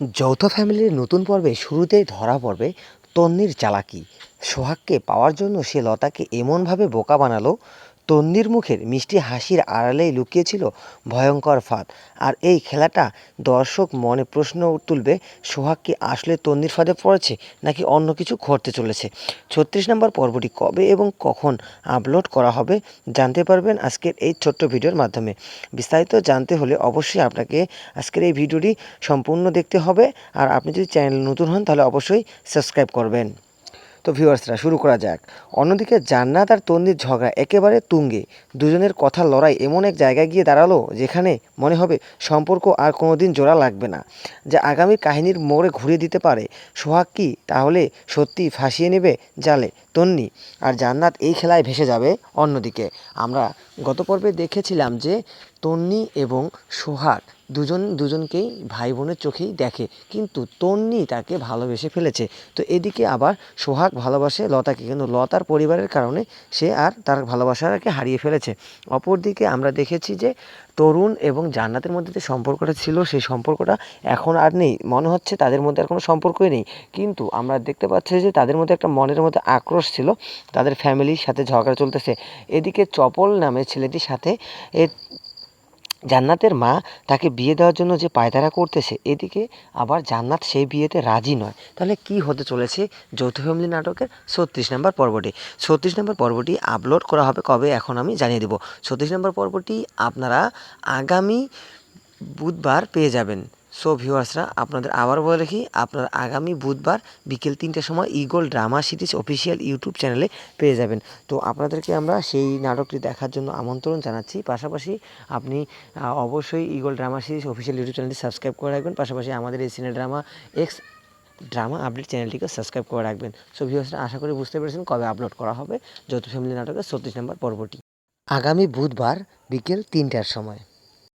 যৌথ ফ্যামিলির নতুন পর্বে শুরুতেই ধরা পড়বে তন্নির চালাকি। সোহাগকে পাওয়ার জন্য সে লতাকে এমনভাবে বোকা বানালো তন্নির মুখের মিষ্টি হাসির আড়ালেই লুকিয়েছিল ভয়ঙ্কর ফাঁদ। আর এই খেলাটা দর্শক মনে প্রশ্ন তুলবে, সোহাগ কি আসলে তন্নির ফাঁদে পড়েছে নাকি অন্য কিছু ঘটতে চলেছে? ছত্রিশ নম্বর পর্বটি কবে এবং কখন আপলোড করা হবে জানতে পারবেন আজকের এই ছোট্ট ভিডিওর মাধ্যমে। বিস্তারিত জানতে হলে অবশ্যই আপনাকে আজকের এই ভিডিওটি সম্পূর্ণ দেখতে হবে। আর আপনি যদি চ্যানেল নতুন হন তাহলে অবশ্যই সাবস্ক্রাইব করবেন। তো ভিউয়ার্সরা, শুরু করা যাক। অন্যদিকে জান্নাত আর তন্দির ঝগড়া একেবারে তুঙ্গে। দুজনের কথা লড়াই এমন এক জায়গায় গিয়ে দাঁড়াল যেখানে মনে হবে সম্পর্ক আর কোনোদিন জোড়া লাগবে না। যা আগামী কাহিনীর মোড়ে ঘুরিয়ে দিতে পারে। সোহাগ কি তাহলে সত্যি ফাঁসিয়ে নেবে জালে? তন্নি আর জান্নাত এই খেলায় ভেসে যাবে অন্যদিকে। আমরা গত পর্বে দেখেছিলাম যে তন্নি এবং সোহাগ দুজন দুজনকেই ভাই বোনের চোখেই দেখে, কিন্তু তন্নি তাকে ভালোবেসে ফেলেছে। তো এদিকে আবার সোহাগ ভালোবাসে লতাকে, কিন্তু লতার পরিবারের কারণে সে আর তার ভালোবাসাকে হারিয়ে ফেলেছে। অপরদিকে আমরা দেখেছি যে তরুণ এবং জান্নাতের মধ্যে যে সম্পর্কটা ছিল, সেই সম্পর্কটা এখন আর নেই। মনে হচ্ছে তাদের মধ্যে আর কোনো সম্পর্কই নেই। কিন্তু আমরা দেখতে পাচ্ছি যে তাদের মধ্যে একটা মনের মধ্যে আক্রোশ ছিল, তাদের ফ্যামিলির সাথে ঝগড়া চলতেছে। এদিকে চপল নামে ছেলেটির সাথে এ জান্নাতের মা তাকে বিয়ে দেওয়ার জন্য যে পায়তারা করতেছে, এদিকে আবার জান্নাত সেই বিয়েতে রাজি নয়। তাহলে কি হতে চলেছে যৌথ ফ্যামিলি নাটকের ছত্রিশ নম্বর পর্বটি? ছত্রিশ নম্বর পর্বটি আপলোড করা হবে কবে এখন আমি জানিয়ে দেবো। ছত্রিশ নম্বর পর্বটি আপনারা আগামী বুধবার পেয়ে যাবেন। সো ভিউয়ার্সরা আপনাদের আবার বলে রাখি, আপনারা আগামী বুধবার বিকেল তিনটের সময় Eagle drama series official YouTube চ্যানেলে পেয়ে যাবেন। তো আপনাদেরকে আমরা সেই নাটকটি দেখার জন্য আমন্ত্রণ জানাচ্ছি। পাশাপাশি আপনি অবশ্যই Eagle drama series official YouTube চ্যানেলটি সাবস্ক্রাইব করে রাখবেন। পাশাপাশি আমাদের এই cine drama X drama update চ্যানেলটিকে সাবস্ক্রাইব করে রাখবেন। সো ভিউয়ার্সরা আশা করি বুঝতে পেরেছেন কবে আপলোড করা হবে। যৌথ ফ্যামিলি নাটকের ছত্রিশ নম্বর পর্বটি। আগামী বুধবার বিকেল তিনটার সময়।